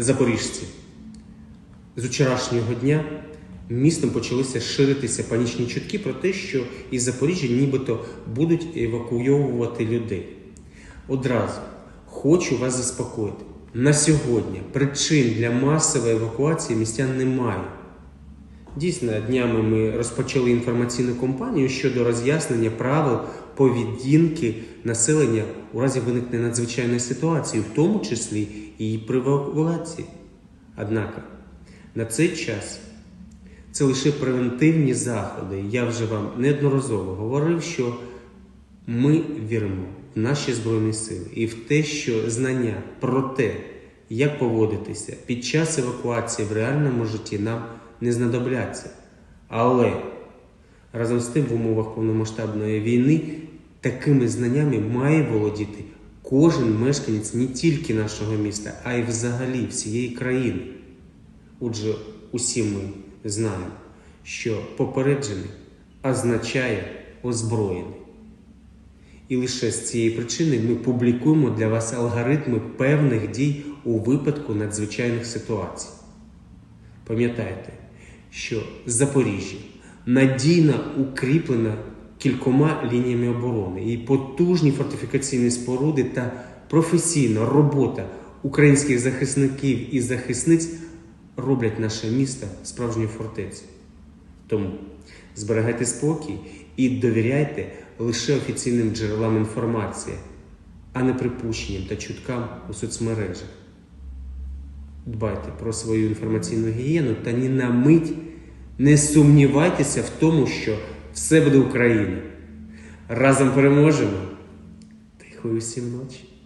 Запоріжці. З вчорашнього дня містом почалися ширитися панічні чутки про те, що із Запоріжжя нібито будуть евакуйовувати людей. Одразу хочу вас заспокоїти. На сьогодні причин для масової евакуації містян немає. Дійсно, днями ми розпочали інформаційну кампанію щодо роз'яснення правил поведінки населення у разі виникнення надзвичайної ситуації, в тому числі і при евакуації. Однак на цей час це лише превентивні заходи. Я вже вам неодноразово говорив, що ми віримо в наші збройні сили і в те, що знання про те, як поводитися під час евакуації в реальному житті нам не знадобляться. Але разом з тим в умовах повномасштабної війни такими знаннями має володіти кожен мешканець не тільки нашого міста, а й взагалі всієї країни. Отже, усі ми знаємо, що попереджений означає озброєний. І лише з цієї причини ми публікуємо для вас алгоритми певних дій у випадку надзвичайних ситуацій. Пам'ятайте, що Запоріжжя надійно укріплена кількома лініями оборони і потужні фортифікаційні споруди та професійна робота українських захисників і захисниць роблять наше місто справжньою фортецею. Тому зберігайте спокій і довіряйте лише офіційним джерелам інформації, а не припущенням та чуткам у соцмережах. Дбайте про свою інформаційну гігієну та ні на мить не сумнівайтеся в тому, що все буде Україна. Разом переможемо. Тихої усім ночі.